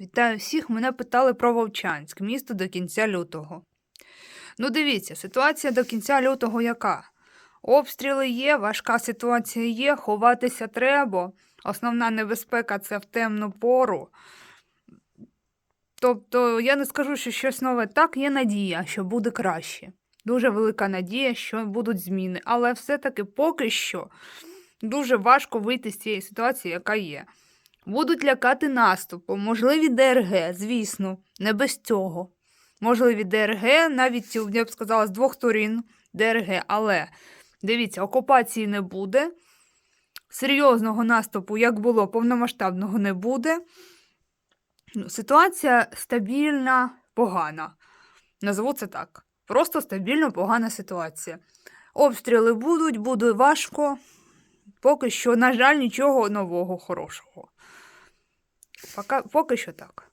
Вітаю всіх. Мене питали про Вовчанськ, місто до кінця лютого. Ну, дивіться, ситуація до кінця лютого яка? Обстріли є, важка ситуація є, ховатися треба. Основна небезпека це в темну пору. Тобто, я не скажу, що щось нове. Так, є надія, що буде краще. Дуже велика надія, що будуть зміни. Але все-таки поки що дуже важко вийти з цієї ситуації, яка є. Будуть лякати наступом, можливі ДРГ, звісно, не без цього. Можливі ДРГ, навіть я б сказала, з двох сторін ДРГ. Але дивіться, окупації не буде. Серйозного наступу, як було, повномасштабного не буде. Ну, Ситуація стабільна, погана. Назву це так. Просто стабільно погана ситуація. Обстріли будуть, буде важко. Поки що, на жаль, нічого нового хорошого. Поки, поки що так.